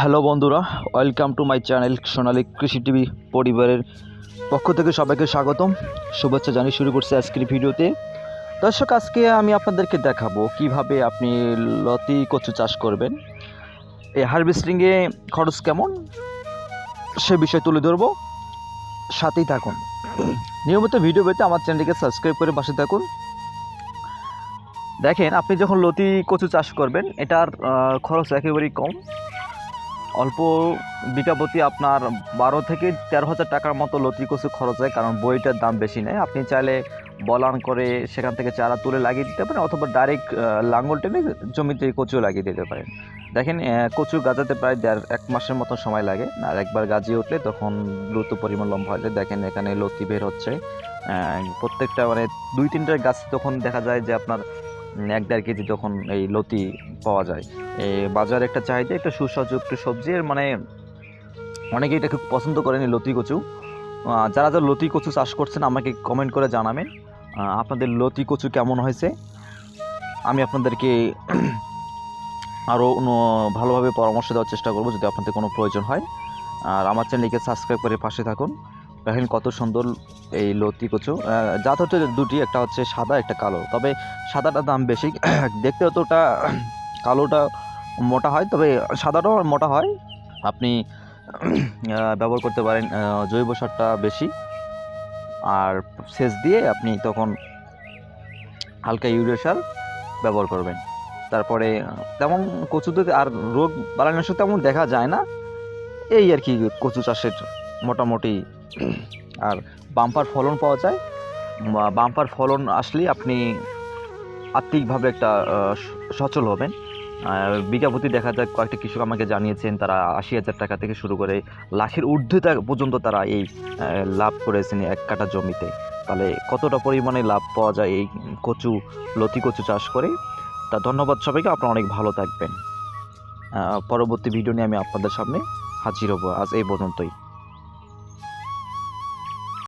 Hello বন্ধুরা, welcome to my channel Sonali Krishi TV পরিবারের পক্ষ থেকে সবাইকে স্বাগতম। শুভেচ্ছা জানিয়ে শুরু করছি আজকের ভিডিওতে। দর্শক, আজকে আমি আপনাদেরকে দেখাবো কীভাবে আপনি লতি কচু চাষ করবেন। এই হারভেস্টিংয়ে খরচ কেমন, সে বিষয় তুলে ধরবো। সাথেই থাকুন। নিয়মিত ভিডিও পেতে আমার চ্যানেলটিকে সাবস্ক্রাইব করে পাশে থাকুন। দেখেন, আপনি যখন লতি কচু চাষ করবেন, এটার খরচ একেবারেই কম। অল্প বিঘা প্রতি আপনার বারো থেকে তেরো হাজার টাকার মতো লতি কচু খরচ হয়, কারণ বইটার দাম বেশি নেয়। আপনি চাইলে বলান করে সেখান থেকে চারা তুলে লাগিয়ে দিতে পারেন, অথবা ডাইরেক্ট লাঙ্গল টেনে জমিতে কচু লাগিয়ে দিতে পারেন। দেখেন কচু গাজাতে প্রায় দেড়, এক মাসের মতো সময় লাগে, আর একবার গাজিয়ে উঠলে তখন দ্রুত পরিমাণ লম্বা হয়ে যায়। দেখেন, এখানে লতি বের হচ্ছে। প্রত্যেকটা মানে দুই তিনটা গাছ তখন দেখা যায় যে আপনার এক দেড় কেজি তখন এই লতি পাওয়া যায়। এই বাজারে একটা চাহিদা, একটা সুস্বাদু, একটু সবজি, এর মানে অনেকেই এটা খুব পছন্দ করেন, এই লতি কচু। যারা যারা লতি কচু চাষ করছেন, আমাকে কমেন্ট করে জানাবেন আপনাদের লতি কচু কেমন হয়েছে? আমি আপনাদেরকে আরও ভালোভাবে পরামর্শ দেওয়ার চেষ্টা করব, যদি আপনাদের কোনো প্রয়োজন হয়। আর আমার চ্যানেলকে সাবস্ক্রাইব করে পাশে থাকুন। দেখেন কত সুন্দর এই লতি কচু। জাত হচ্ছে দুটি, একটা হচ্ছে সাদা, একটা কালো। তবে সাদাটার দাম বেশি। দেখতে অতটা কালোটা মোটা হয়, তবে সাদাটাও মোটা হয়। আপনি ব্যবহার করতে পারেন জৈব সারটা বেশি। আর সেচ দিয়ে আপনি তখন হালকা ইউরিয়া সার ব্যবহার করবেন। তারপরে, তেমন কচুতে আর রোগ বালানাশক তেমন দেখা যায় না। এই আর কি কচু চাষের মোটামুটি আর বাম্পার ফলন পাওয়া যায়। বা বাম্পার ফলন আসলেই আপনি আর্থিকভাবে একটা সচল হবেন। আর বিঘা প্রতি দেখা যায় কয়েকটা কৃষক আমাকে জানিয়েছেন, তারা আশি হাজার টাকা থেকে শুরু করে লাখের ঊর্ধ্বে তা- পর্যন্ত তারা এই লাভ করেছেন এক কাটা জমিতে। তাহলে কতটা পরিমাণে লাভ পাওয়া যায় এই কচু, লতি কচু চাষ করে? তা ধন্যবাদ সবাইকে, আপনারা অনেক ভালো থাকবেন। পরবর্তী ভিডিও নিয়ে আমি আপনাদের সামনে হাজির হব। আজ এই পর্যন্তই।